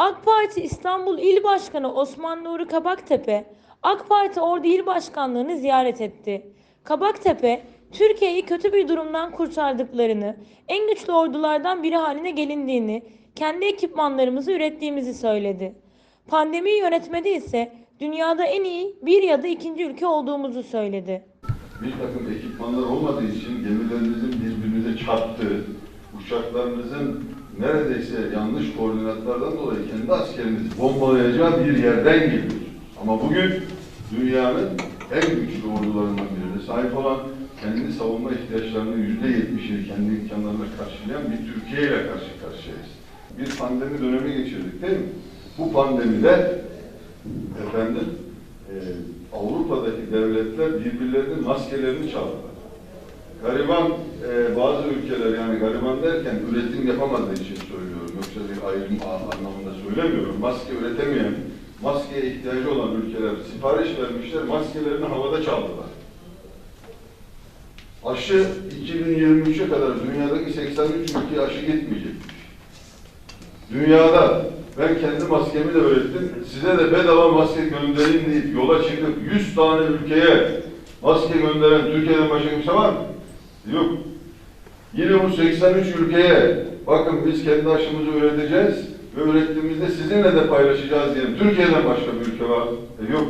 AK Parti İstanbul İl Başkanı Osman Nuri Kabaktepe, AK Parti Ordu İl Başkanlığı'nı ziyaret etti. Kabaktepe, Türkiye'yi kötü bir durumdan kurtardıklarını, en güçlü ordulardan biri haline gelindiğini, kendi ekipmanlarımızı ürettiğimizi söyledi. Pandemiyi yönetmede ise dünyada en iyi bir ya da ikinci ülke olduğumuzu söyledi. bir takım ekipmanlar olmadığı için gemilerinizin birbirinize çarptığı, uçaklarınızın neredeyse yanlış koordinatlardan dolayı kendi askerinizi bombalayacağı bir yerden geliyor. Ama bugün dünyanın en güçlü ordularından birine sahip olan kendi savunma ihtiyaçlarının yüzde yetmişini kendi imkanlarına karşılayan bir Türkiye ile karşı karşıyayız. Bir pandemi dönemi geçirdik değil mi? Bu pandemide efendim e, Avrupa'daki devletler birbirlerinin maskelerini çaldılar. Gariban e, bazı ülkeler yani derken üretim yapamadığı için söylüyorum. Yoksa bir ayrım anlamında söylemiyorum. Maske üretemeyen, maskeye ihtiyacı olan ülkeler sipariş vermişler, maskelerini havada çaldılar. Aşı 2023'e kadar dünyadaki 83 ülkeye aşı gitmeyecekmiş. Dünyada ben kendi maskemi de ürettim. Size de bedava maske göndereyim deyip yola çıkıp 100 tane ülkeye maske gönderen Türkiye'den başka kimse var mı? Yok. Yine bu 83 ülkeye bakın biz kendi aşımızı üreteceğiz ve ürettiğimizde sizinle de paylaşacağız diyen Türkiye'den başka bir ülke var. E yok.